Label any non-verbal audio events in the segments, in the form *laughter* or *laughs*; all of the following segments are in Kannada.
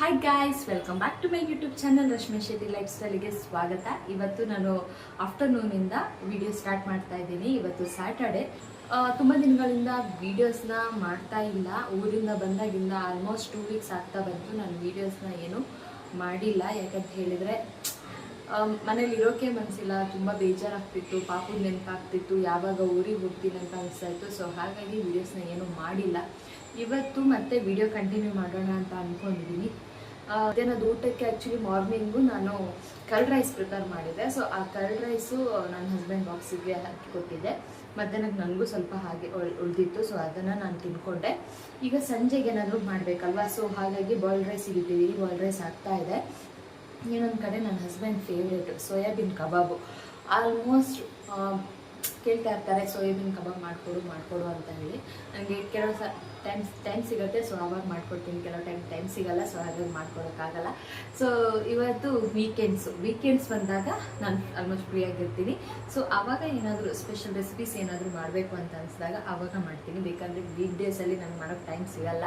Hi guys welcome back to my YouTube channel Rashmi Shetty life ಸ್ಟೈಲಿಗೆ ಸ್ವಾಗತ. ಇವತ್ತು ನಾನು ಆಫ್ಟರ್ನೂನಿಂದ ವಿಡಿಯೋ ಸ್ಟಾರ್ಟ್ ಮಾಡ್ತಾ ಇದ್ದೀನಿ. ಇವತ್ತು ಸ್ಯಾಟರ್ಡೆ ತುಂಬ ದಿನಗಳಿಂದ ವೀಡಿಯೋಸ್ನ ಮಾಡ್ತಾ ಇಲ್ಲ. ಊರಿಂದ ಬಂದಾಗಿಂದ ಆಲ್ಮೋಸ್ಟ್ ಟೂ ವೀಕ್ಸ್ ಆಗ್ತಾ ಬಂತು. ನಾನು ವೀಡಿಯೋಸ್ನ ಏನು ಮಾಡಿಲ್ಲ. ಯಾಕಂತ ಹೇಳಿದರೆ ಮನೇಲಿ ಇರೋಕೆ ಮನಸ್ಸಿಲ್ಲ ತುಂಬ ಬೇಜಾರಾಗ್ತಿತ್ತು. ಪಾಪದ ನೆನಪಾಗ್ತಿತ್ತು. ಯಾವಾಗ ಊರಿಗೆ ಹೋಗ್ತೀನಿ ಅಂತ ಅನಿಸ್ತಾ ಇತ್ತು. ಸೊ ಹಾಗಾಗಿ ವೀಡಿಯೋಸ್ನ ಏನು ಮಾಡಿಲ್ಲ. ಇವತ್ತು ಮತ್ತೆ ವಿಡಿಯೋ ಕಂಟಿನ್ಯೂ ಮಾಡೋಣ ಅಂತ ಅಂದ್ಕೊಂಡಿದ್ದೀನಿ ಅದೇನದು ಊಟಕ್ಕೆ ಆ್ಯಕ್ಚುಲಿ ಮಾರ್ನಿಂಗು ನಾನು ಕರ್ಡ್ ರೈಸ್ ಪ್ರಿಪೇರ್ ಮಾಡಿದ್ದೆ ಸೊ ಆ ಕರ್ಡ್ ರೈಸು ನನ್ನ ಹಸ್ಬೆಂಡ್ ಬಾಕ್ಸಿಗೆ ಹಾಕಿ ಕೊಟ್ಟಿದ್ದೆ. ಮಧ್ಯಾಹ್ನಕ್ಕೆ ನನಗೂ ಸ್ವಲ್ಪ ಹಾಗೆ ಉಳಿದಿತ್ತು ಉಳ್ದಿತ್ತು. ಸೊ ಅದನ್ನು ನಾನು ತಿನ್ಕೊಂಡೆ. ಈಗ ಸಂಜೆಗೆ ಏನಾದರೂ ಮಾಡಬೇಕಲ್ವಾ? ಸೊ ಹಾಗಾಗಿ ಬಾಯ್ಲ್ಡ್ ರೈಸ್ ಇಟ್ಟಿದ್ದೀವಿ ಬಾಯ್ಲ್ಡ್ ರೈಸ್ ಆಗ್ತಾ ಇದೆ. ಇನ್ನೊಂದು ಕಡೆ ನನ್ನ husband favourite soybean kebab. Almost ಕೇಳ್ತಾ ಇರ್ತಾರೆ ಸೋಯಾಬೀನ್ ಕಬಾಬ್ ಮಾಡಿಕೊಡು ಮಾಡಿಕೊಡು ಅಂತ ಹೇಳಿ. ನನಗೆ ಕೆಲವು ಸ ಟೈಮ್ ಟೈಮ್ ಸಿಗುತ್ತೆ ಸೊ ಆವಾಗ ಮಾಡ್ಕೊಡ್ತೀನಿ. ಕೆಲವು ಟೈಮ್ ಟೈಮ್ ಸಿಗಲ್ಲ ಸೊ ಹಾಗಾಗಿ ಮಾಡ್ಕೊಡೋಕ್ಕಾಗಲ್ಲ. ಸೊ ಇವತ್ತು ವೀಕೆಂಡ್ಸು ವೀಕೆಂಡ್ಸ್ ಬಂದಾಗ ನಾನು ಆಲ್ಮೋಸ್ಟ್ ಫ್ರೀ ಆಗಿರ್ತೀನಿ. ಸೊ ಆವಾಗ ಏನಾದರೂ ಸ್ಪೆಷಲ್ ರೆಸಿಪೀಸ್ ಏನಾದರೂ ಮಾಡಬೇಕು ಅಂತ ಅನಿಸಿದಾಗ ಆವಾಗ ಮಾಡ್ತೀನಿ. ಬೇಕಂದರೆ ವೀಕ್ ಡೇಸಲ್ಲಿ ನನಗೆ ಮಾಡೋಕ್ಕೆ ಟೈಮ್ ಸಿಗಲ್ಲ.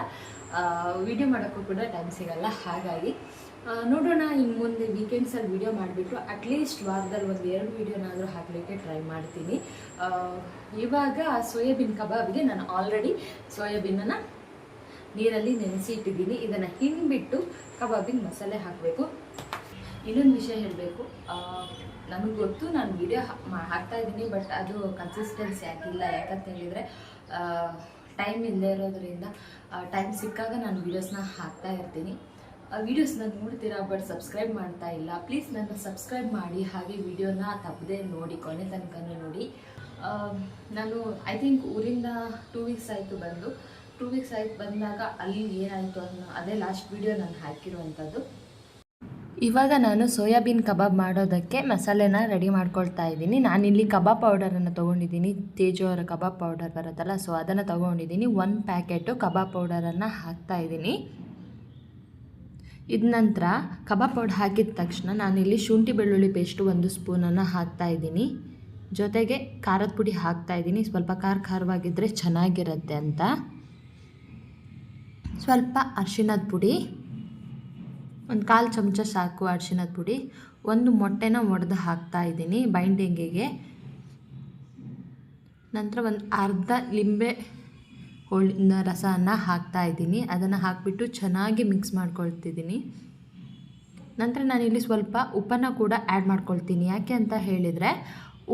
ವಿಡಿಯೋ ಮಾಡೋಕ್ಕೂ ಕೂಡ ಟೈಮ್ ಸಿಗಲ್ಲ. ಹಾಗಾಗಿ ನೋಡೋಣ ಇನ್ನು ಮುಂದೆ ವೀಕೆಂಡ್ಸಲ್ಲಿ ವಿಡಿಯೋ ಮಾಡಿಬಿಟ್ಟು ಅಟ್ಲೀಸ್ಟ್ ವಾರದಲ್ಲಿ ಒಂದು ಎರಡು ವೀಡಿಯೋನಾದರೂ ಹಾಕಲಿಕ್ಕೆ ಟ್ರೈ ಮಾಡ್ತೀನಿ. ಇವಾಗ ಸೋಯಾಬೀನ್ ಕಬಾಬ್ಗೆ ನಾನು ಆಲ್ರೆಡಿ ಸೋಯಾಬೀನನ್ನು ನೀರಲ್ಲಿ ನೆನೆಸಿ ಇಟ್ಟಿದ್ದೀನಿ ಇದನ್ನು ಹಿಂಡ್ಬಿಟ್ಟು ಕಬಾಬಿನ ಮಸಾಲೆ ಹಾಕಬೇಕು. ಇನ್ನೊಂದು ವಿಷಯ ಹೇಳಬೇಕು. ನನಗೆ ಗೊತ್ತು ನಾನು ವಿಡಿಯೋ ಹಾಕ್ತಾ ಇದ್ದೀನಿ ಬಟ್ ಅದು ಕನ್ಸಿಸ್ಟೆನ್ಸಿ ಆಗಿಲ್ಲ. ಯಾಕಂತ ಹೇಳಿದರೆ ಟೈಮ್ ಇಲ್ಲದೆ ಇರೋದ್ರಿಂದ ಟೈಮ್ ಸಿಕ್ಕಾಗ ನಾನು ವೀಡಿಯೋಸ್ನ ಹಾಕ್ತಾ ಇರ್ತೀನಿ. ವೀಡಿಯೋಸ್ನ ನೋಡ್ತೀರಾ ಬಟ್ ಸಬ್ಸ್ಕ್ರೈಬ್ ಮಾಡ್ತಾ ಇಲ್ಲ ಪ್ಲೀಸ್ ನನ್ನ ಸಬ್ಸ್ಕ್ರೈಬ್ ಮಾಡಿ, ಹಾಗೆ ವಿಡಿಯೋನ ತಪ್ಪದೆ ನೋಡಿ, ಕೊನೆ ತನಕನೂ ನೋಡಿ. ನಾನು ಐ ಥಿಂಕ್ ಊರಿಂದ ಟೂ ವೀಕ್ಸ್ ಆಯಿತು ಬಂದು. ಟೂ ವೀಕ್ಸ್ ಆಯ್ತು ಬಂದಾಗ ಅಲ್ಲಿ ಏನಾಯಿತು ಅನ್ನೋ, ಅದೇ ಲಾಸ್ಟ್ ವಿಡಿಯೋ ನಾನು ಹಾಕಿರುವಂಥದ್ದು. ಇವಾಗ ನಾನು ಸೋಯಾಬೀನ್ ಕಬಾಬ್ ಮಾಡೋದಕ್ಕೆ ಮಸಾಲೆನ ರೆಡಿ ಮಾಡ್ಕೊಳ್ತಾ ಇದ್ದೀನಿ. ನಾನಿಲ್ಲಿ ಕಬಾಬ್ ಪೌಡರನ್ನು ತೊಗೊಂಡಿದ್ದೀನಿ. ತೇಜು ಅವರ ಕಬಾಬ್ ಪೌಡರ್ ಬರುತ್ತಲ್ಲ ಸೊ ಅದನ್ನು ತೊಗೊಂಡಿದ್ದೀನಿ. ಒಂದು ಪ್ಯಾಕೆಟು ಕಬಾಬ್ ಪೌಡರನ್ನು ಹಾಕ್ತಾ ಇದ್ದೀನಿ. ಇದ ನಂತರ ಕಬಾಬ್ ಪೌಡರ್ ಹಾಕಿದ ತಕ್ಷಣ ನಾನಿಲ್ಲಿ ಶುಂಠಿ ಬೆಳ್ಳುಳ್ಳಿ ಪೇಸ್ಟು ಒಂದು ಸ್ಪೂನನ್ನು ಹಾಕ್ತಾ ಇದ್ದೀನಿ. ಜೊತೆಗೆ ಖಾರದ ಪುಡಿ ಹಾಕ್ತಾ ಇದ್ದೀನಿ. ಸ್ವಲ್ಪ ಖಾರ ಖಾರವಾಗಿದ್ದರೆ ಚೆನ್ನಾಗಿರುತ್ತೆ ಅಂತ. ಸ್ವಲ್ಪ ಅರಿಶಿಣದ ಪುಡಿ, ಒಂದು ಕಾಲು ಚಮಚ ಸಾಕು ಅರಿಶಿಣದ ಪುಡಿ, ಒಂದು ಮೊಟ್ಟೆನ ಒಡೆದು ಹಾಕ್ತಾ ಇದ್ದೀನಿ ಬೈಂಡಿಂಗಿಗೆ ನಂತರ ಒಂದು ಅರ್ಧ ಲಿಂಬೆ ಹೋಳಿನ ರಸನ ಹಾಕ್ತಾ ಇದ್ದೀನಿ. ಅದನ್ನು ಹಾಕಿಬಿಟ್ಟು ಚೆನ್ನಾಗಿ ಮಿಕ್ಸ್ ಮಾಡ್ಕೊಳ್ತಿದ್ದೀನಿ. ನಂತರ ನಾನಿಲ್ಲಿ ಸ್ವಲ್ಪ ಉಪ್ಪನ್ನು ಕೂಡ ಆ್ಯಡ್ ಮಾಡ್ಕೊಳ್ತೀನಿ. ಯಾಕೆ ಅಂತ ಹೇಳಿದರೆ,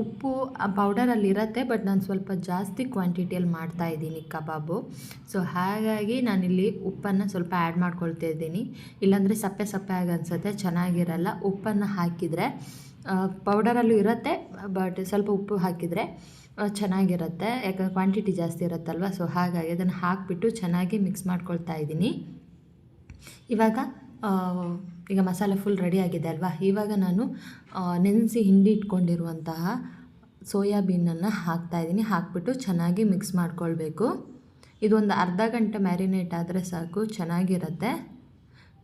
ಉಪ್ಪು ಆ ಪೌಡರಲ್ಲಿ ಇರುತ್ತೆ ಬಟ್ ನಾನು ಸ್ವಲ್ಪ ಜಾಸ್ತಿ ಕ್ವಾಂಟಿಟಿಯಲ್ಲಿ ಮಾಡ್ತಾ ಇದ್ದೀನಿ ಕಬಾಬು. ಸೊ ಹಾಗಾಗಿ ನಾನಿಲ್ಲಿ ಉಪ್ಪನ್ನು ಸ್ವಲ್ಪ ಆ್ಯಡ್ ಮಾಡ್ಕೊಳ್ತಾ ಇದ್ದೀನಿ ಇಲ್ಲಾಂದರೆ ಸಪ್ಪೆ ಸಪ್ಪೆ ಆಗಿ ಅನಿಸುತ್ತೆ, ಚೆನ್ನಾಗಿರಲ್ಲ. ಉಪ್ಪನ್ನು ಹಾಕಿದರೆ ಪೌಡರಲ್ಲೂ ಇರುತ್ತೆ ಬಟ್ ಸ್ವಲ್ಪ ಉಪ್ಪು ಹಾಕಿದರೆ ಚೆನ್ನಾಗಿರುತ್ತೆ. ಯಾಕಂದ್ರೆ ಕ್ವಾಂಟಿಟಿ ಜಾಸ್ತಿ ಇರುತ್ತಲ್ವ? ಸೊ ಹಾಗಾಗಿ ಅದನ್ನು ಹಾಕಿಬಿಟ್ಟು ಚೆನ್ನಾಗಿ ಮಿಕ್ಸ್ ಮಾಡ್ಕೊಳ್ತಾ ಇದ್ದೀನಿ. ಇವಾಗ ಈಗ ಮಸಾಲೆ ಫುಲ್ ರೆಡಿ ಆಗಿದೆ ಅಲ್ವಾ? ಇವಾಗ ನಾನು ನೆನೆಸಿ ಹಿಂಡಿ ಇಟ್ಕೊಂಡಿರುವಂತಹ ಸೋಯಾಬೀನನ್ನು ಹಾಕ್ತಾಯಿದ್ದೀನಿ ಹಾಕಿಬಿಟ್ಟು ಚೆನ್ನಾಗಿ ಮಿಕ್ಸ್ ಮಾಡ್ಕೊಳ್ಬೇಕು. ಇದೊಂದು ಅರ್ಧ ಗಂಟೆ ಮ್ಯಾರಿನೇಟ್ ಆದರೆ ಸಾಕು, ಚೆನ್ನಾಗಿರುತ್ತೆ.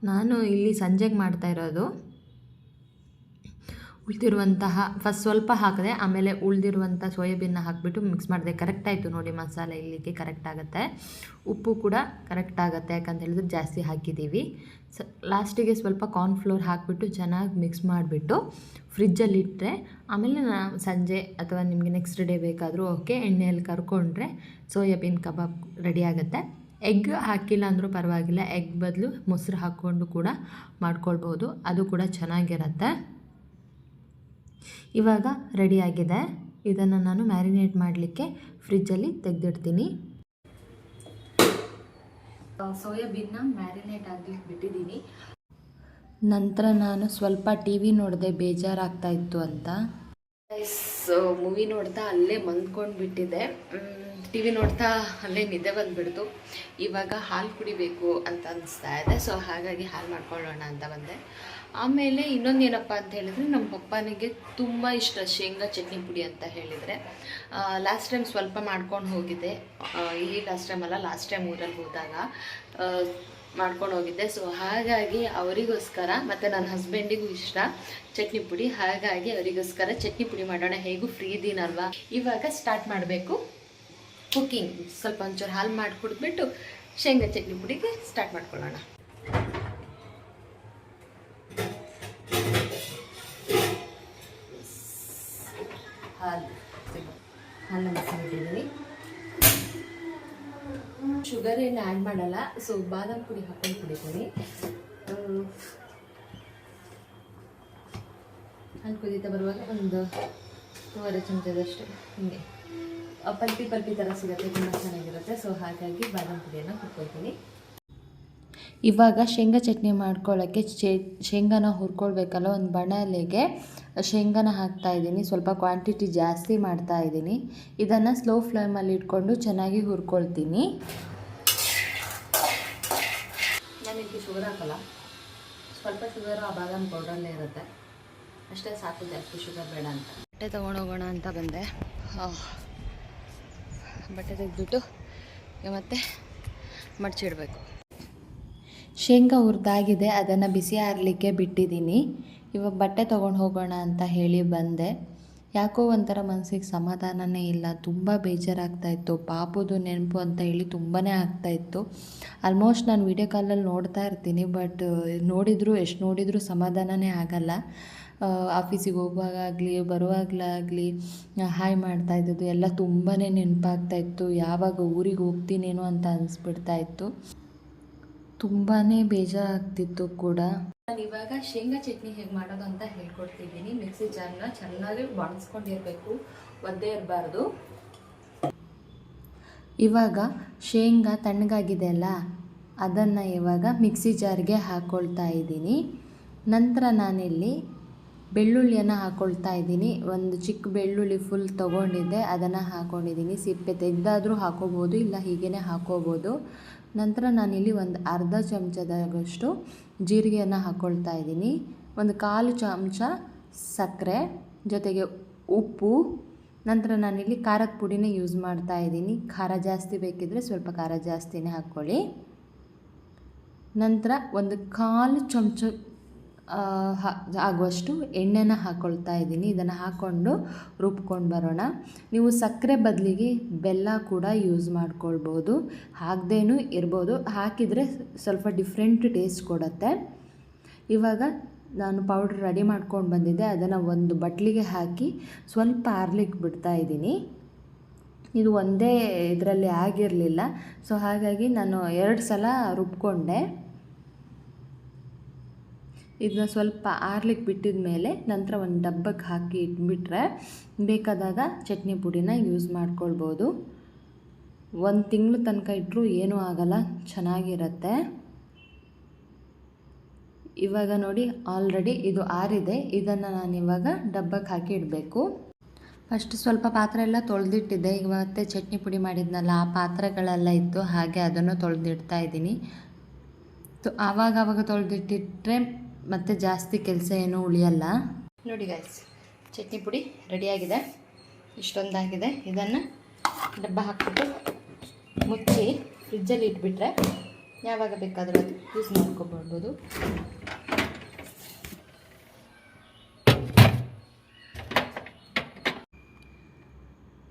ನಾನು ಇಲ್ಲಿ ಸಂಜೆಗೆ ಮಾಡ್ತಾ ಇರೋದು. ಉಳಿದಿರುವಂತಹ ಫಸ್ಟ್ ಸ್ವಲ್ಪ ಹಾಕಿದೆ ಆಮೇಲೆ ಉಳಿದಿರುವಂಥ ಸೋಯಾಬೀನ್ನ ಹಾಕಿಬಿಟ್ಟು ಮಿಕ್ಸ್ ಮಾಡಿದೆ. ಕರೆಕ್ಟ್ ಆಯಿತು ನೋಡಿ ಮಸಾಲೆ ಇಲ್ಲಿಗೆ ಕರೆಕ್ಟ್ ಆಗುತ್ತೆ. ಉಪ್ಪು ಕೂಡ ಕರೆಕ್ಟ್ ಆಗುತ್ತೆ ಯಾಕಂತ ಹೇಳಿದ್ರೆ ಜಾಸ್ತಿ ಹಾಕಿದ್ದೀವಿ. ಸ ಲಾಸ್ಟಿಗೆ ಸ್ವಲ್ಪ ಕಾರ್ನ್ಫ್ಲೋರ್ ಹಾಕಿಬಿಟ್ಟು ಚೆನ್ನಾಗಿ ಮಿಕ್ಸ್ ಮಾಡಿಬಿಟ್ಟು ಫ್ರಿಜ್ಜಲ್ಲಿ ಇಟ್ಟರೆ ಆಮೇಲೆ ನಾ ಸಂಜೆ ಅಥವಾ ನಿಮಗೆ ನೆಕ್ಸ್ಟ್ ಡೇ ಬೇಕಾದರೂ ಓಕೆ ಎಣ್ಣೆಯಲ್ಲಿ ಕರ್ಕೊಂಡ್ರೆ ಸೋಯಾಬೀನ್ ಕಬಾಬ್ ರೆಡಿ ಆಗುತ್ತೆ. ಎಗ್ ಹಾಕಿಲ್ಲ ಅಂದರೂ ಪರವಾಗಿಲ್ಲ ಎಗ್ ಬದಲು ಮೊಸರು ಹಾಕ್ಕೊಂಡು ಕೂಡ ಮಾಡ್ಕೊಳ್ಬೋದು. ಅದು ಕೂಡ ಚೆನ್ನಾಗಿರುತ್ತೆ. ಇವಾಗ ರೆಡಿಯಾಗಿದೆ ಇದನ್ನು ನಾನು ಮ್ಯಾರಿನೇಟ್ ಮಾಡಲಿಕ್ಕೆ ಫ್ರಿಜ್ಜಲ್ಲಿ ತೆಗೆದಿಡ್ತೀನಿ. ಸೋಯಾಬೀನ್ನ ಮ್ಯಾರಿನೇಟ್ ಆಗಲಿಕ್ಕೆ ಬಿಟ್ಟಿದ್ದೀನಿ ನಂತರ ನಾನು ಸ್ವಲ್ಪ ಟಿ ವಿ ನೋಡಿದೆ ಬೇಜಾರಾಗ್ತಾ ಇತ್ತು ಅಂತ. ಮೂವಿ ನೋಡ್ತಾ ಅಲ್ಲೇ ಮಲ್ಕೊಂಡು ಬಿಟ್ಟಿದ್ದೆ ಟಿ ವಿ ನೋಡ್ತಾ ಅಲ್ಲೇ ನಿದ್ದೆ ಬಂದುಬಿಡ್ತು. ಇವಾಗ ಹಾಲು ಕುಡಿಬೇಕು ಅಂತ ಅನಿಸ್ತಾ ಇದೆ. ಸೊ ಹಾಗಾಗಿ ಹಾಲು ಮಾಡ್ಕೊಳ್ಳೋಣ ಅಂತ ಬಂದೆ. ಆಮೇಲೆ ಇನ್ನೊಂದು ಏನಪ್ಪ ಅಂತ ಹೇಳಿದ್ರೆ ನಮ್ಮ ಪಪ್ಪನಿಗೆ ತುಂಬ ಇಷ್ಟ ಶೇಂಗಾ ಚಟ್ನಿ ಪುಡಿ ಅಂತ ಹೇಳಿದರೆ. ಲಾಸ್ಟ್ ಟೈಮ್ ಸ್ವಲ್ಪ ಮಾಡ್ಕೊಂಡು ಹೋಗಿದ್ದೆ. ಈ ಲಾಸ್ಟ್ ಟೈಮ್ ಅಲ್ಲ ಲಾಸ್ಟ್ ಟೈಮ್ ಊರಲ್ಲಿ ಹೋದಾಗ ಮಾಡ್ಕೊಂಡು ಹೋಗಿದ್ದೆ. ಸೊ ಹಾಗಾಗಿ ಅವರಿಗೋಸ್ಕರ ಮತ್ತು ನನ್ನ ಹಸ್ಬೆಂಡಿಗೂ ಇಷ್ಟ ಚಟ್ನಿ ಪುಡಿ. ಹಾಗಾಗಿ ಅವರಿಗೋಸ್ಕರ ಚಟ್ನಿ ಪುಡಿ ಮಾಡೋಣ. ಹೇಗೂ ಫ್ರೀ ಇದೀನಲ್ವಾ? ಇವಾಗ ಸ್ಟಾರ್ಟ್ ಮಾಡಬೇಕು. ಕುಕ್ಕಿಂಗ್ ಸ್ವಲ್ಪ ಒಂಚೂರು ಹಾಲು ಮಾಡಿ ಕುಡಿದ್ಬಿಟ್ಟು ಶೇಂಗಾ ಚಟ್ನಿ ಪುಡಿಗೆ ಸ್ಟಾರ್ಟ್ ಮಾಡ್ಕೊಳ್ಳೋಣ. ಹಾಲು ಹಾಲು ಶುಗರ್ ಏನು ಆ್ಯಡ್ ಮಾಡಲ್ಲ ಸೊ ಬಾದಾಮ್ ಪುಡಿ ಹಾಕೊಂಡು ಕುಡಿತೀನಿ. ಅಲ್ಲಿ ಕುದೀತಾ ಬರುವಾಗ ಒಂದು ಮೂವರೆ ಚಮಚದಷ್ಟು ಹಿಂಗೆ. ಪಲ್ಪಿ ಪಲ್ಪಿ ಥರ ಸಿಗುತ್ತೆ, ತುಂಬ ಚೆನ್ನಾಗಿರುತ್ತೆ. ಸೊ ಹಾಗಾಗಿ ಬಾದಾಮ್ ಪುಡಿಯನ್ನು ಕುಟ್ಕೊಳ್ತೀನಿ. ಇವಾಗ ಶೇಂಗಾ ಚಟ್ನಿ ಮಾಡ್ಕೊಳ್ಳೋಕ್ಕೆ ಶೇಂಗಾನ ಹುರ್ಕೊಳ್ಬೇಕಲ್ಲ, ಒಂದು ಬಣಲೆಗೆ ಶೇಂಗಾನ ಹಾಕ್ತಾ ಇದ್ದೀನಿ. ಸ್ವಲ್ಪ ಕ್ವಾಂಟಿಟಿ ಜಾಸ್ತಿ ಮಾಡ್ತಾ ಇದ್ದೀನಿ. ಇದನ್ನು ಸ್ಲೋ ಫ್ಲೇಮಲ್ಲಿ ಇಟ್ಕೊಂಡು ಚೆನ್ನಾಗಿ ಹುರ್ಕೊಳ್ತೀನಿ. ನಾನು ಶುಗರ್ ಹಾಕಲ್ಲ. ಸ್ವಲ್ಪ ಶುಗರ್ ಆ ಬಾದಾಮ್ ಪೌಡರಲ್ಲೇ ಇರುತ್ತೆ. ಅಷ್ಟೇ ಸಾಕು, ಜಾಸ್ತಿ ಶುಗರ್ ಬೇಡ ಅಂತ. ಬಟ್ಟೆ ತೊಗೊಂಡೋಗೋಣ ಅಂತ ಬಂದೆ. ಬಟ್ಟೆ ತೆಗೆದ್ಬಿಟ್ಟು ಮತ್ತೆ ಮಡಚಿಡಬೇಕು. ಶೇಂಗಾ ಹುರಿದಾಗಿದೆ, ಅದನ್ನು ಬಿಸಿ ಆರಲಿಕ್ಕೆ ಬಿಟ್ಟಿದ್ದೀನಿ. ಇವಾಗ ಬಟ್ಟೆ ತೊಗೊಂಡು ಹೋಗೋಣ ಅಂತ ಹೇಳಿ ಬಂದೆ. ಯಾಕೋ ಒಂಥರ ಮನಸ್ಸಿಗೆ ಸಮಾಧಾನನೇ ಇಲ್ಲ. ತುಂಬ ಬೇಜಾರಾಗ್ತಾಯಿತ್ತು ಪಾಪುದು ನೆನಪು ಅಂತ ಹೇಳಿ ತುಂಬಾ ಆಗ್ತಾಯಿತ್ತು ಆಲ್ಮೋಸ್ಟ್ ನಾನು ವಿಡಿಯೋ ಕಾಲಲ್ಲಿ ನೋಡ್ತಾ ಇರ್ತೀನಿ ಬಟ್ ನೋಡಿದರೂ, ಎಷ್ಟು ನೋಡಿದರೂ ಸಮಾಧಾನನೇ ಆಗಲ್ಲ. ಆಫೀಸಿಗೆ ಹೋಗುವಾಗಲಿ ಬರುವಾಗಲಾಗಲಿ, ಹಾಯ್ ಮಾಡ್ತಾ ಇದ್ದದ್ದು ಎಲ್ಲ ತುಂಬಾ ನೆನಪಾಗ್ತಾಯಿತ್ತು ಯಾವಾಗ ಊರಿಗೆ ಹೋಗ್ತೀನೇನೋ ಅಂತ ಅನಿಸ್ಬಿಡ್ತಾ ಇತ್ತು. ತುಂಬಾ ಬೇಜಾರಾಗ್ತಿತ್ತು ಕೂಡ. ನಾನು ಇವಾಗ ಶೇಂಗಾ ಚಟ್ನಿ ಹೇಗೆ ಮಾಡೋದು ಅಂತ ಹೇಳ್ಕೊಡ್ತಿದ್ದೀನಿ. ಮಿಕ್ಸಿ ಜಾರ್ನ ಚೆನ್ನಾಗಿ ಬಾಣಿಸ್ಕೊಂಡಿರಬೇಕು ಒದ್ದೇ ಇರಬಾರ್ದು. ಇವಾಗ ಶೇಂಗಾ ತಣ್ಣಗಾಗಿದೆ ಅಲ್ಲ, ಅದನ್ನು ಇವಾಗ ಮಿಕ್ಸಿ ಜಾರ್ಗೆ ಹಾಕ್ಕೊಳ್ತಾ ಇದ್ದೀನಿ. ನಂತರ ನಾನಿಲ್ಲಿ ಬೆಳ್ಳುಳ್ಳಿಯನ್ನು ಹಾಕ್ಕೊಳ್ತಾ ಇದ್ದೀನಿ. ಒಂದು ಚಿಕ್ಕ ಬೆಳ್ಳುಳ್ಳಿ ಫುಲ್ ತೊಗೊಂಡಿದ್ದೆ. ಅದನ್ನು ಹಾಕ್ಕೊಂಡಿದ್ದೀನಿ ಸಿಪ್ಪೆ ತೆಗೆದಾದರೂ ಹಾಕೋಬೋದು, ಇಲ್ಲ ಹೀಗೇ ಹಾಕೋಬೋದು. ನಂತರ ನಾನಿಲ್ಲಿ ಒಂದು ಅರ್ಧ ಚಮಚದಷ್ಟು ಜೀರಿಗೆಯನ್ನು ಹಾಕ್ಕೊಳ್ತಾ ಇದ್ದೀನಿ. ಒಂದು ಕಾಲು ಚಮಚ ಸಕ್ಕರೆ, ಜೊತೆಗೆ ಉಪ್ಪು. ನಂತರ ನಾನಿಲ್ಲಿ ಖಾರದ ಪುಡಿನೇ ಯೂಸ್ ಮಾಡ್ತಾ ಇದ್ದೀನಿ. ಖಾರ ಜಾಸ್ತಿ ಬೇಕಿದ್ದರೆ ಸ್ವಲ್ಪ ಖಾರ ಜಾಸ್ತಿನೇ ಹಾಕ್ಕೊಳ್ಳಿ. ನಂತರ ಒಂದು ಕಾಲು ಚಮಚ ಆಗುವಷ್ಟು ಎಣ್ಣೆನ ಹಾಕ್ಕೊಳ್ತಾ ಇದ್ದೀನಿ. ಇದನ್ನು ಹಾಕ್ಕೊಂಡು ರುಬ್ಕೊಂಡು ಬರೋಣ. ನೀವು ಸಕ್ಕರೆ ಬದಲಿಗೆ ಬೆಲ್ಲ ಕೂಡ ಯೂಸ್ ಮಾಡ್ಕೊಳ್ಬೋದು. ಹಾಕ್ದೇನೂ ಇರ್ಬೋದು. ಹಾಕಿದರೆ ಸ್ವಲ್ಪ ಡಿಫ್ರೆಂಟ್ ಟೇಸ್ಟ್ ಕೊಡುತ್ತೆ. ಇವಾಗ ನಾನು ಪೌಡ್ರ್ ರೆಡಿ ಮಾಡ್ಕೊಂಡು ಬಂದಿದ್ದೆ. ಅದನ್ನು ಒಂದು ಬಟ್ಲಿಗೆ ಹಾಕಿ ಸ್ವಲ್ಪ ಆರ್ಲಿಕ್ಕೆ ಬಿಡ್ತಾ ಇದ್ದೀನಿ. ಇದು ಒಂದೇ ಇದರಲ್ಲಿ ಆಗಿರಲಿಲ್ಲ. ಸೊ ಹಾಗಾಗಿ ನಾನು ಎರಡು ಸಲ ರುಬ್ಕೊಂಡೆ. ಇದನ್ನ ಸ್ವಲ್ಪ ಆರ್ಲಿಕ್ಕೆ ಬಿಟ್ಟಿದ ಮೇಲೆ ನಂತರ ಒಂದು ಡಬ್ಬಕ್ಕೆ ಹಾಕಿ ಇಟ್ಬಿಟ್ರೆ ಬೇಕಾದಾಗ ಚಟ್ನಿ ಪುಡಿನ ಯೂಸ್ ಮಾಡ್ಕೊಳ್ಬೋದು. ಒಂದು ತಿಂಗಳು ತನಕ ಇಟ್ಟರೂ ಏನೂ ಆಗಲ್ಲ, ಚೆನ್ನಾಗಿರುತ್ತೆ. ಇವಾಗ ನೋಡಿ ಆಲ್ರೆಡಿ ಇದು ಆರಿದೆ. ಇದನ್ನು ನಾನು ಇವಾಗ ಡಬ್ಬಕ್ಕೆ ಹಾಕಿ ಇಡಬೇಕು. ಫಸ್ಟ್ ಸ್ವಲ್ಪ ಪಾತ್ರೆ ಎಲ್ಲ ತೊಳೆದಿಟ್ಟಿದ್ದೆ. ಮತ್ತೆ ಚಟ್ನಿ ಪುಡಿ ಮಾಡಿದ್ನಲ್ಲ, ಆ ಪಾತ್ರೆಗಳೆಲ್ಲ ಇತ್ತು, ಹಾಗೆ ಅದನ್ನು ತೊಳೆದಿಡ್ತಾ ಇದ್ದೀನಿ. ಆವಾಗ ಆವಾಗ ಮತ್ತೆ ಜಾಸ್ತಿ ಕೆಲಸ ಏನೂ ಉಳಿಯಲ್ಲ? ನೋಡಿ ಗಾಯ್ಸ್ ಚಟ್ನಿ ಪುಡಿ ರೆಡಿಯಾಗಿದೆ. ಇಷ್ಟೊಂದಾಗಿದೆ. ಇದನ್ನು ಡಬ್ಬ ಹಾಕ್ಬಿಟ್ಟು ಮುಚ್ಚಿ ಫ್ರಿಜ್ಜಲ್ಲಿ ಇಟ್ಬಿಟ್ರೆ ಯಾವಾಗ ಬೇಕಾದರೂ ಅದು ಯೂಸ್ ಮಾಡ್ಕೊಬೋದು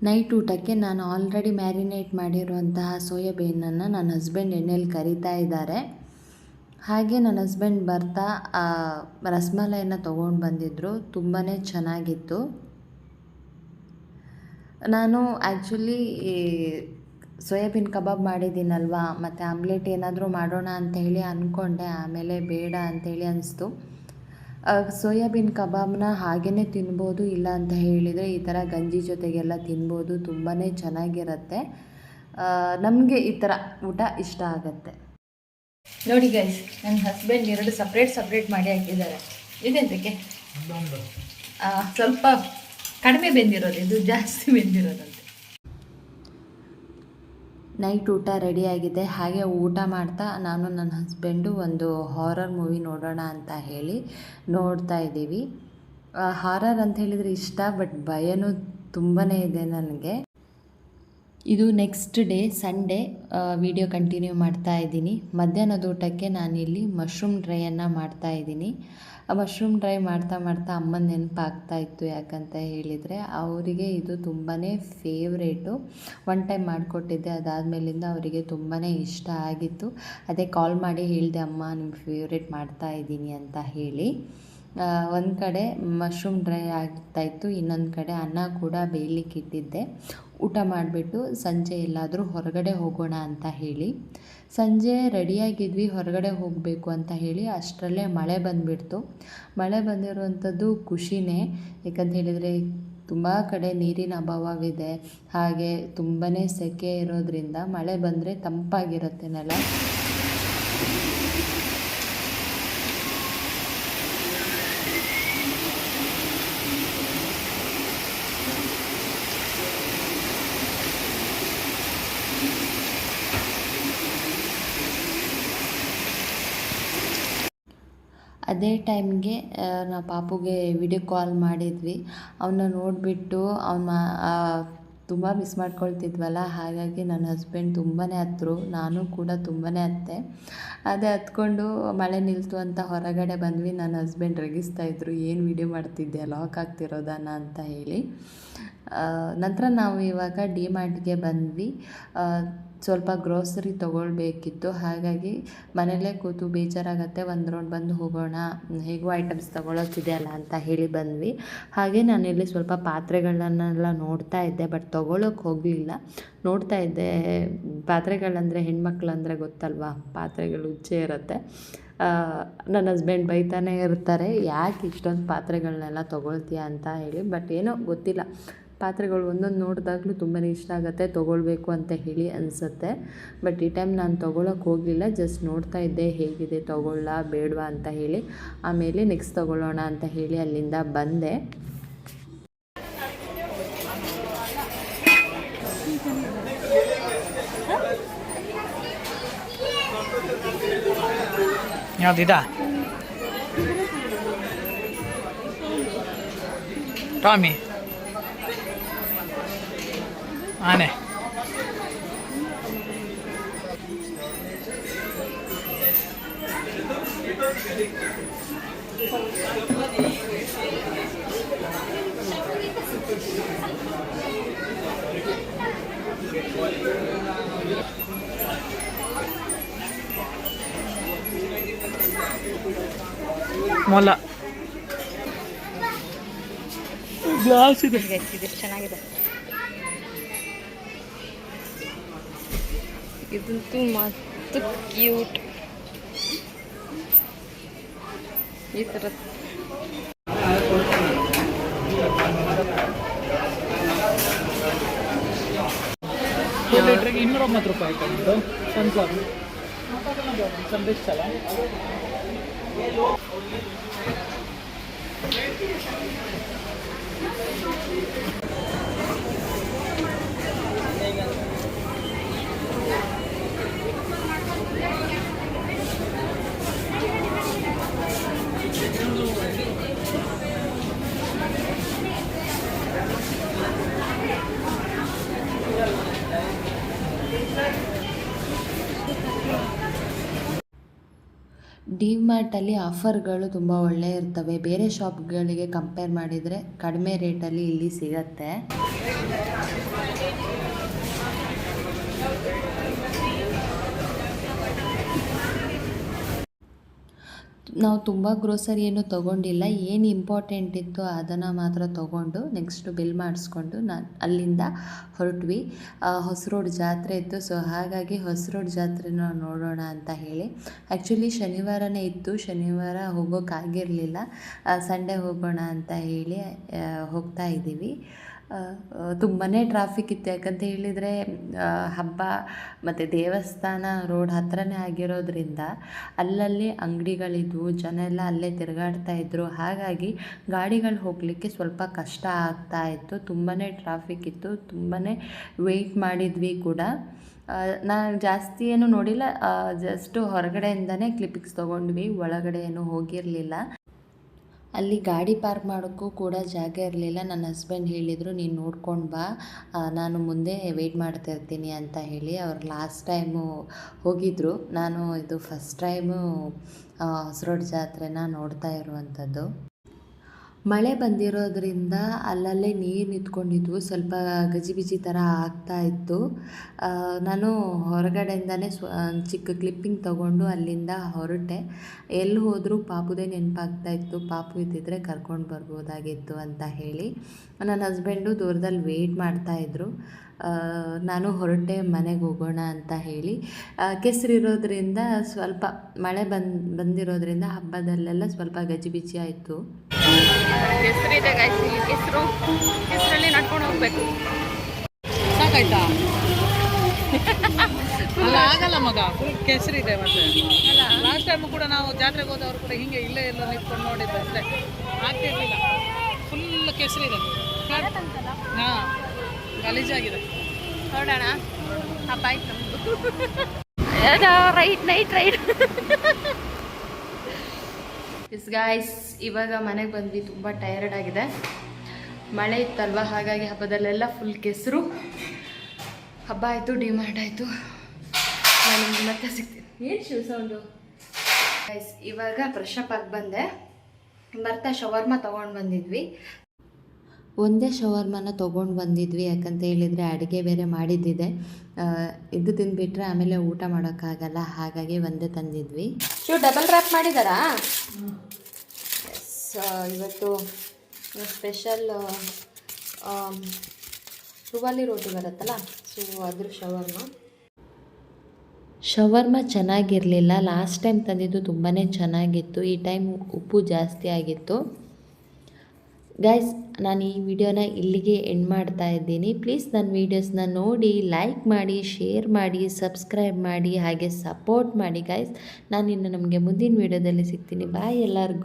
ನೈಟ್ ಊಟಕ್ಕೆ ನಾನು ಆಲ್ರೆಡಿ ಮ್ಯಾರಿನೇಟ್ ಮಾಡಿರುವಂತಹ ಸೋಯಾಬೀನನ್ನು ನನ್ನ ಹಸ್ಬೆಂಡ್ ಎಣ್ಣೆಯಲ್ಲಿ ಕರಿತಾ ಇದ್ದಾರೆ. ಹಾಗೆ ನನ್ನ ಹಸ್ಬೆಂಡ್ ಬರ್ತಾ, ಆ, ರಸಮಲೈನ ತೊಗೊಂಡು ಬಂದಿದ್ದರು ತುಂಬಾ ಚೆನ್ನಾಗಿತ್ತು. ನಾನು ಆ್ಯಕ್ಚುಲಿ ಸೋಯಾಬೀನ್ ಕಬಾಬ್ ಮಾಡಿದ್ದೀನಲ್ವಾ, ಮತ್ತು ಆಮ್ಲೆಟ್ ಏನಾದರೂ ಮಾಡೋಣ ಅಂತ ಹೇಳಿ ಅಂದ್ಕೊಂಡೆ ಆಮೇಲೆ ಬೇಡ ಅಂಥೇಳಿ ಅನಿಸ್ತು. ಸೋಯಾಬೀನ್ ಕಬಾಬ್ನ ಹಾಗೇ ತಿನ್ಬೋದು, ಇಲ್ಲ ಅಂತ ಹೇಳಿದರೆ ಈ ಥರ ಗಂಜಿ ಜೊತೆಗೆಲ್ಲ ತಿನ್ಬೋದು. ತುಂಬಾ ಚೆನ್ನಾಗಿರುತ್ತೆ. ನಮಗೆ ಈ ಥರ ಊಟ ಇಷ್ಟ ಆಗುತ್ತೆ. ನೋಡಿ ಗೈಸ್ ನನ್ನ ಹಸ್ಬೆಂಡ್ ಎರಡು ಸಪ್ರೇಟ್ ಸಪ್ರೇಟ್ ಮಾಡಿ ಹಾಕಿದ್ದಾರೆ. ಇದೆಂತಕ್ಕೆ? ಸ್ವಲ್ಪ ಕಡಿಮೆ ಬೆಂದಿರೋದು ಇದು ಜಾಸ್ತಿ ಬೆಂದಿರೋದಂತೆ. ನೈಟ್ ಊಟ ರೆಡಿಯಾಗಿದೆ ಹಾಗೆ ಊಟ ಮಾಡ್ತಾ ನಾನು ನನ್ನ ಹಸ್ಬೆಂಡು ಒಂದು ಹಾರರ್ ಮೂವಿ ನೋಡೋಣ ಅಂತ ಹೇಳಿ ನೋಡ್ತಾ ಇದ್ದೀವಿ. ಹಾರರ್ ಅಂತ ಹೇಳಿದರೆ ಇಷ್ಟ ಬಟ್ ಭಯನೂ ತುಂಬಾ ಇದೆ ನನಗೆ. ಇದು next day Sunday video continue ಮಾಡ್ತಾ ಇದ್ದೀನಿ. ಮಧ್ಯಾಹ್ನದ ಊಟಕ್ಕೆ ನಾನಿಲ್ಲಿ ಮಶ್ರೂಮ್ ಡ್ರೈಯನ್ನು ಮಾಡ್ತಾ ಇದ್ದೀನಿ. ಮಶ್ರೂಮ್ ಡ್ರೈ ಮಾಡ್ತಾ ಮಾಡ್ತಾ ಅಮ್ಮನ ನೆನಪಾಗ್ತಾ ಇತ್ತು ಯಾಕಂತ ಹೇಳಿದರೆ, ಅವರಿಗೆ ಇದು ತುಂಬಾ ಫೇವ್ರೇಟು ಒನ್ ಟೈಮ್ ಮಾಡಿಕೊಟ್ಟಿದ್ದೆ, ಅದಾದಮೇಲಿಂದ ಅವರಿಗೆ ತುಂಬಾ ಇಷ್ಟ ಆಗಿತ್ತು. ಅದೇ ಕಾಲ್ ಮಾಡಿ ಹೇಳಿದೆ, ಅಮ್ಮ ನಿಮ್ಮ ಫೇವ್ರೇಟ್ ಮಾಡ್ತಾ ಇದ್ದೀನಿ ಅಂತ ಹೇಳಿ. ಒಂದು ಕಡೆ ಮಶ್ರೂಮ್ ಡ್ರೈ ಆಗ್ತಾಯಿತ್ತು ಇನ್ನೊಂದು ಕಡೆ ಅನ್ನ ಕೂಡ ಬೇಯಲಿಕ್ಕೆ ಇಟ್ಟಿದ್ದೆ. ಊಟ ಮಾಡಿಬಿಟ್ಟು ಸಂಜೆ ಎಲ್ಲಾದರೂ ಹೊರಗಡೆ ಹೋಗೋಣ ಅಂತ ಹೇಳಿ. ಸಂಜೆ ರೆಡಿಯಾಗಿದ್ವಿ, ಹೊರಗಡೆ ಹೋಗಬೇಕು ಅಂತ ಹೇಳಿ ಅಷ್ಟರಲ್ಲೇ ಮಳೆ ಬಂದುಬಿಡ್ತು. ಮಳೆ ಬಂದಿರುವಂಥದ್ದು ಖುಷಿನೇ. ಯಾಕಂತ ಹೇಳಿದರೆ ತುಂಬ ಕಡೆ ನೀರಿನ ಅಭಾವವಿದೆ. ಹಾಗೆ ತುಂಬಾ ಸೆಕೆ ಇರೋದ್ರಿಂದ ಮಳೆ ಬಂದರೆ ತಂಪಾಗಿರುತ್ತೆ ನೆಲ. ಅದೇ ಟೈಮ್ಗೆ ನಾವು ಪಾಪುಗೆ ವಿಡಿಯೋ ಕಾಲ್ ಮಾಡಿದ್ವಿ. ಅವನ್ನ ನೋಡಿಬಿಟ್ಟು ಅವನ ತುಂಬ ಮಿಸ್ ಮಾಡ್ಕೊಳ್ತಿದ್ವಲ್ಲ, ಹಾಗಾಗಿ ನನ್ನ ಹಸ್ಬೆಂಡ್ ತುಂಬಾ ಹತ್ರು, ನಾನು ಕೂಡ ತುಂಬಾ ಹತ್ತೆ. ಅದೇ ಹತ್ಕೊಂಡು ಮಳೆ ನಿಲ್ತು ಅಂತ ಹೊರಗಡೆ ಬಂದ್ವಿ ನನ್ನ ಹಸ್ಬೆಂಡ್ ರೇಗಿಸ್ತಾಯಿದ್ರು ಏನು ವಿಡಿಯೋ ಮಾಡ್ತಿದ್ದೆ ಲಾಕ್ ಆಗ್ತಿರೋದನ್ನ ಅಂತ ಹೇಳಿ. ನಂತರ ನಾವು ಇವಾಗ ಡಿ ಮಾರ್ಟ್ಗೆ ಬಂದ್ವಿ. ಸ್ವಲ್ಪ ಗ್ರೋಸರಿ ತೊಗೊಳ್ಬೇಕಿತ್ತು. ಹಾಗಾಗಿ ಮನೆಯಲ್ಲೇ ಕೂತು ಬೇಜಾರಾಗತ್ತೆ ಒಂದು ರೌಂಡ್ ಬಂದು ಹೋಗೋಣ, ಹೇಗೂ ಐಟಮ್ಸ್ ತೊಗೊಳೋಕ್ಕಿದೆಯಲ್ಲ ಅಂತ ಹೇಳಿ ಬಂದ್ವಿ. ಹಾಗೆ ನಾನಿಲ್ಲಿ ಸ್ವಲ್ಪ ಪಾತ್ರೆಗಳನ್ನೆಲ್ಲ ನೋಡ್ತಾ ಇದ್ದೆ ಬಟ್ ತೊಗೊಳೋಕೆ ಹೋಗಲಿಲ್ಲ. ನೋಡ್ತಾ ಇದ್ದೆ, ಪಾತ್ರೆಗಳಂದರೆ ಹೆಣ್ಮಕ್ಳು ಅಂದರೆ ಗೊತ್ತಲ್ವಾ, ಪಾತ್ರೆಗಳು ಉಚ್ಚೆ ಇರುತ್ತೆ. ನನ್ನ ಹಸ್ಬೆಂಡ್ ಬೈತಾನೆ ಇರ್ತಾರೆ, ಯಾಕೆ ಇಷ್ಟೊಂದು ಪಾತ್ರೆಗಳನ್ನೆಲ್ಲ ತೊಗೊಳ್ತೀಯ ಅಂತ ಹೇಳಿ ಬಟ್ ಏನೋ ಗೊತ್ತಿಲ್ಲ. ಪಾತ್ರೆಗಳು ಒಂದೊಂದು ನೋಡಿದಾಗಲೂ ತುಂಬಾ ಇಷ್ಟ ಆಗುತ್ತೆ, ತೊಗೊಳ್ಬೇಕು ಅಂತ ಹೇಳಿ ಅನಿಸುತ್ತೆ. ಬಟ್ ಈ ಟೈಮ್ ನಾನು ತೊಗೊಳಕ್ಕೆ ಹೋಗಲಿಲ್ಲ, ಜಸ್ಟ್ ನೋಡ್ತಾ ಇದ್ದೆ ಹೇಗಿದೆ, ತೊಗೊಳ್ಳ, ಬೇಡವಾ ಅಂತ ಹೇಳಿ. ಆಮೇಲೆ ನೆಕ್ಸ್ಟ್ ತೊಗೊಳ್ಳೋಣ ಅಂತ ಹೇಳಿ ಅಲ್ಲಿಂದ ಬಂದೆ. ಯಾವುದಿದಾ? ಟಾಮಿ. ಆನೆ ಮೊಲ. ಗ್ಲಾಸ್ ಇದೆ. ಇದು ಚೆನ್ನಾಗಿದೆ ಇದಂತೂ ಮತ್ತು ಕ್ಯೂಟ್ ಈ ಥರ ಇನ್ನೂರ ಒಂಬತ್ತು ರೂಪಾಯಿ ಆಯ್ತು ಸನ್ಫ್ಲವರ್ ಸಂದೇಶ್ ಅಲ್ಲ ಮಾರ್ಟಲ್ಲಿ ಆಫರ್ಗಳು ತುಂಬ ಒಳ್ಳೆ ಇರ್ತವೆ. ಬೇರೆ ಶಾಪ್ಗಳಿಗೆ ಕಂಪೇರ್ ಮಾಡಿದರೆ ಕಡಿಮೆ ರೇಟಲ್ಲಿ ಇಲ್ಲಿ ಸಿಗತ್ತೆ. ನಾವು ತುಂಬ ಏನು ತೊಗೊಂಡಿಲ್ಲ. ಏನು ಇಂಪಾರ್ಟೆಂಟ್ ಇತ್ತು ಅದನ್ನು ಮಾತ್ರ ತೊಗೊಂಡು ನೆಕ್ಸ್ಟು ಬಿಲ್ ಮಾಡಿಸ್ಕೊಂಡು ನಾನು ಅಲ್ಲಿಂದ ಹೊರಟ್ವಿ. ಹೊಸರೋಡ್ ಜಾತ್ರೆ ಇತ್ತು. ಸೊ ಹಾಗಾಗಿ ಹೊಸರೋಡ್ ಜಾತ್ರೆನ ನೋಡೋಣ ಅಂತ ಹೇಳಿ. ಆ್ಯಕ್ಚುಲಿ ಶನಿವಾರನೇ ಇತ್ತು. ಶನಿವಾರ ಹೋಗೋಕ್ಕಾಗಿರಲಿಲ್ಲ ಸಂಡೇ ಹೋಗೋಣ ಅಂತ ಹೇಳಿ ಹೋಗ್ತಾ ಇದ್ದೀವಿ. ತುಂಬಾ ಟ್ರಾಫಿಕ್ ಇತ್ತು. ಯಾಕಂತ ಹೇಳಿದರೆ ಹಬ್ಬ ಮತ್ತು ದೇವಸ್ಥಾನ ರೋಡ್ ಹತ್ತಿರನೇ ಆಗಿರೋದ್ರಿಂದ ಅಲ್ಲಲ್ಲಿ ಅಂಗಡಿಗಳಿದ್ವು, ಜನ ಎಲ್ಲ ಅಲ್ಲೇ ತಿರುಗಾಡ್ತಾ ಇದ್ದರು ಹಾಗಾಗಿ ಗಾಡಿಗಳು ಹೋಗಲಿಕ್ಕೆ ಸ್ವಲ್ಪ ಕಷ್ಟ ಆಗ್ತಾ ಇತ್ತು. ತುಂಬಾ ಟ್ರಾಫಿಕ್ ಇತ್ತು. ತುಂಬಾ ವೆಯ್ಟ್ ಮಾಡಿದ್ವಿ ಕೂಡ. ನಾನು ಜಾಸ್ತಿ ಏನು ನೋಡಿಲ್ಲ. ಜಸ್ಟು ಹೊರಗಡೆಯಿಂದನೇ ಕ್ಲಿಪಿಕ್ಸ್ ತೊಗೊಂಡ್ವಿ. ಒಳಗಡೆ ಏನು ಹೋಗಿರಲಿಲ್ಲ. ಅಲ್ಲಿ ಗಾಡಿ ಪಾರ್ಕ್ ಮಾಡೋಕ್ಕೂ ಕೂಡ ಜಾಗ ಇರಲಿಲ್ಲ. ನನ್ನ ಹಸ್ಬೆಂಡ್ ಹೇಳಿದರು, ನೀನು ನೋಡ್ಕೊಂಡು ಬಾ. ನಾನು ಮುಂದೆ ವೆಯ್ಟ್ ಮಾಡ್ತಿರ್ತೀನಿ ಅಂತ ಹೇಳಿ ಅವ್ರು ಲಾಸ್ಟ್ ಟೈಮು ಹೋಗಿದ್ದರು ನಾನು ಇದು ಫಸ್ಟ್ ಟೈಮು ಹೊಸರೋಡ್ ಜಾತ್ರೆನ ನೋಡ್ತಾ ಇರುವಂಥದ್ದು. ಮಳೆ ಬಂದಿರೋದ್ರಿಂದ ಅಲ್ಲಲ್ಲೇ ನೀರು ನಿಂತ್ಕೊಂಡಿದ್ವು. ಸ್ವಲ್ಪ ಗಜಿಬಿಜಿ ಥರ ಆಗ್ತಾ ಇತ್ತು. ನಾನು ಹೊರಗಡೆಯಿಂದನೇ ಸ್ವ, ಚಿಕ್ಕ ಕ್ಲಿಪ್ಪಿಂಗ್ ತೊಗೊಂಡು ಅಲ್ಲಿಂದ ಹೊರಟೆ. ಎಲ್ಲಿ ಹೋದರೂ ಪಾಪುದೇ ನೆನಪಾಗ್ತಾ ಇತ್ತು. ಪಾಪು ಇದ್ದಿದ್ರೆ ಕರ್ಕೊಂಡು ಬರ್ಬೋದಾಗಿತ್ತು ಅಂತ ಹೇಳಿ ನನ್ನ ಹಸ್ಬೆಂಡು ದೂರದಲ್ಲಿ ವೆಯ್ಟ್ ಮಾಡ್ತಾಯಿದ್ರು ನಾನು ಹೊರಟೆ ಮನೆಗೆ ಹೋಗೋಣ ಅಂತ ಹೇಳಿ. ಕೆಸರಿರೋದ್ರಿಂದ ಸ್ವಲ್ಪ ಮಳೆ ಬಂದು, ಬಂದಿರೋದ್ರಿಂದ ಹಬ್ಬದಲ್ಲೆಲ್ಲ ಸ್ವಲ್ಪ ಗಜಿಬಿಜಿ ಆಯಿತು. ಕೆಸರಿದೆ ಗಾಯ್ಸ್ ಇಲ್ಲಿ ಕೆಸರು ಕೆಸರಲ್ಲಿ ನಡ್ಕೊಂಡು ಹೋಗ್ಬೇಕು. ಸಾಕಾಯ್ತಾ? *laughs* ಅಲ್ಲ ಆಗಲ್ಲ ಮಗ ಫುಲ್ ಕೆಸರಿದೆ ಮತ್ತೆ. ಲಾಸ್ಟ್ ಟೈಮ್ ಕೂಡ ನಾವು ಜಾತ್ರೆಗೆ ಹೋದವರು ಕೂಡ ಹಿಂಗೆ ಇಲ್ಲೇ ಎಲ್ಲ ನಿಂತ್ಕೊಂಡು ನೋಡಿದ್ದು ಅಷ್ಟೇ. ಆಗ್ತಿರ್ಲಿಲ್ಲ ಫುಲ್ ಕೆಸರಿದೆ. ಹಾಂ ಗಲೀಜಾಗಿದೆ. ನೋಡೋಣ. ಹಬ್ಬ ಆಯ್ತು right night right is guys ಇವಾಗ ಮನೆಗೆ ಬಂದ್ವಿ ತುಂಬ ಟಯರ್ಡ್ ಆಗಿದೆ. ಮಳೆ ಇತ್ತಲ್ವ ಹಾಗಾಗಿ ಹಬ್ಬದಲ್ಲೆಲ್ಲ ಫುಲ್ ಕೆಸರು. ಹಬ್ಬ ಆಯಿತು ಡಿಮಾರ್ಟ್ ಆಯಿತು. ನಾನು ನಿಮ್ಗೆ ಮತ್ತೆ ಸಿಗ್ತೀನಿ. ಏನು ಶಿವ ಸೌಂಡು ಗಾಯ್ಸ್ ಇವಾಗ ಫ್ರೆಶಪ್ ಅಪ್ ಆಗಿ ಬಂದೆ. ಬರ್ತಾ ಶವರ್ಮ ತೊಗೊಂಡು ಬಂದಿದ್ವಿ. ಒಂದೇ ಶವರ್ಮನ ತೊಗೊಂಡು ಬಂದಿದ್ವಿ ಯಾಕಂತ ಹೇಳಿದರೆ ಅಡುಗೆ ಬೇರೆ ಮಾಡಿದ್ದಿದೆ. ಇದು ತಿಂದುಬಿಟ್ರೆ ಆಮೇಲೆ ಊಟ ಮಾಡೋಕ್ಕಾಗಲ್ಲ ಹಾಗಾಗಿ ಒಂದೇ ತಂದಿದ್ವಿ. ಶಿವ ಡಬಲ್ ರ್ಯಾಪ್ ಮಾಡಿದಾರಾ? ಎಸ್ ಇವತ್ತು ಸ್ಪೆಷಲ್ ರುವಾಲಿ ರೋಟಿ ಬರುತ್ತಲ್ಲ ಸೊ ಅದ್ರ ಶವರ್ಮ. ಶವರ್ಮ ಚೆನ್ನಾಗಿರಲಿಲ್ಲ. ಲಾಸ್ಟ್ ಟೈಮ್ ತಂದಿದ್ದು ತುಂಬಾ ಚೆನ್ನಾಗಿತ್ತು. ಈ ಟೈಮ್ ಉಪ್ಪು ಜಾಸ್ತಿ ಆಗಿತ್ತು. ಗೈಸ್ ನಾನು ಈ ವಿಡಿಯೋನ ಇಲ್ಲಿಗೆ ಎಂಡ್ ಮಾಡ್ತಾ ಇದ್ದೀನಿ. ಪ್ಲೀಸ್ ನನ್ನ ವೀಡಿಯೋಸ್ನ ನೋಡಿ ಲೈಕ್ ಮಾಡಿ ಶೇರ್ ಮಾಡಿ ಸಬ್ಸ್ಕ್ರೈಬ್ ಮಾಡಿ, ಹಾಗೆ ಸಪೋರ್ಟ್ ಮಾಡಿ ಗೈಸ್ ನಾನು ಇನ್ನು ನಮಗೆ ಮುಂದಿನ ವೀಡಿಯೋದಲ್ಲಿ ಸಿಗ್ತೀನಿ. ಬಾಯ್ ಎಲ್ಲರಿಗೂ.